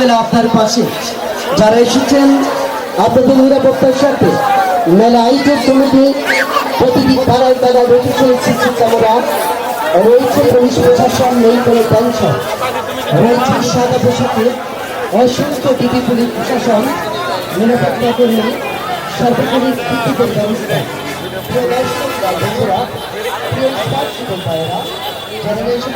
মেলা আপনার পাশে। যারা এসেছেন আপনাদের নিরাপত্তার সাথে মেলা আয়োজক কমিটি প্রতিটি পাড়ায় পাড়ায় রেখেছে সিসি ক্যামেরা রয়েছে পুলিশ প্রশাসন নেই কোনো টেনশন রয়েছে সাদা পোশাকে অসংখ্য ডিবি পুলিশ প্রশাসন নিরাপত্তা কর্মী সর্বোপরি টিকিটের ব্যবস্থা। প্রিয় দর্শক বন্ধুরা, প্রিয় যারা রয়েছেন